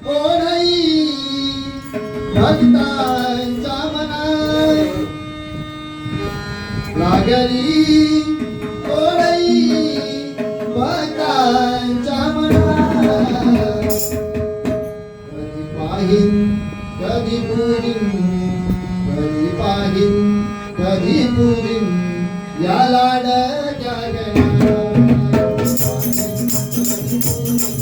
ओढई भक्तांच्या मना लागली ओढई भक्तांच्या मना कधी पाहिन कधी पुरीन कधी पाहिन कधी पुरीन या लाड